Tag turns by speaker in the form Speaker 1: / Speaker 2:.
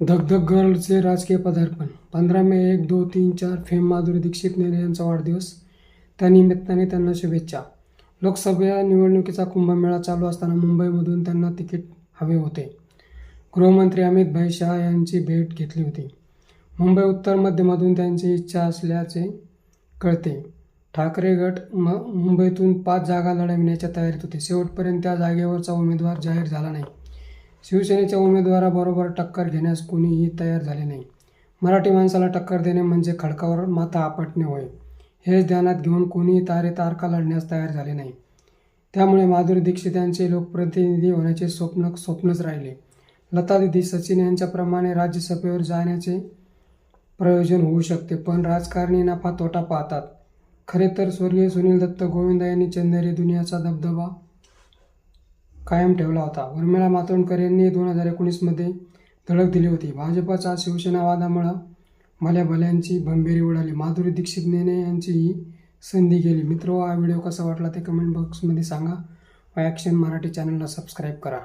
Speaker 1: धगधग गर्लचे राजकीय पदार्पण. पंधरा मे एक दो तीन चार फेम माधुरी दीक्षित नेहरे यांचा वाढदिवस. त्यानिमित्ताने त्यांना शुभेच्छा. लोकसभा निवडणुकीचा कुंभमेळा चालू असताना मुंबईमधून त्यांना तिकीट हवे होते. गृहमंत्री अमित भाई शहा यांची भेट घेतली होती. मुंबई उत्तर मध्यमधून त्यांची इच्छा असल्याचे कळते. ठाकरे गट म मुंबईतून पाच जागा लढविण्याच्या तयारीत होते. शेवटपर्यंत त्या जागेवरचा उमेदवार जाहीर झाला नाही. शिवसेनेच्या उमेदवाराबरोबर टक्कर घेण्यास कोणीही तयार झाले नाही. मराठी माणसाला टक्कर देणे म्हणजे खडकावर माथा आपटणे होय. हेच ध्यानात घेऊन कोणीही तारे तारका लढण्यास तयार झाले नाही. त्यामुळे माधुरी दीक्षित यांचे लोकप्रतिनिधी होण्याचे स्वप्न स्वप्नच राहिले. लता दिदी सचिन यांच्याप्रमाणे राज्यसभेवर जाण्याचे प्रयोजन होऊ शकते पण राजकारणी नफा तोटा पाहतात. खरे तर स्वर्गीय सुनील दत्त गोविंदा यांनी चंदेरी दुनियाचा दबदबा कायम ठेवला होता. उर्मिला मातोंडकर यांनी दोन हजार एकोणीसमध्ये धडक दिली होती. भाजपाचा शिवसेना वादामुळं भल्या भल्यांची भंबेरी उडाली. माधुरी दीक्षित नेने यांची ही संधी गेली मित्र हो, हा व्हिडिओ कसा वाटला ते कमेंट बॉक्समध्ये सांगा. ॲक्शन मराठी चॅनलला सबस्क्राईब करा.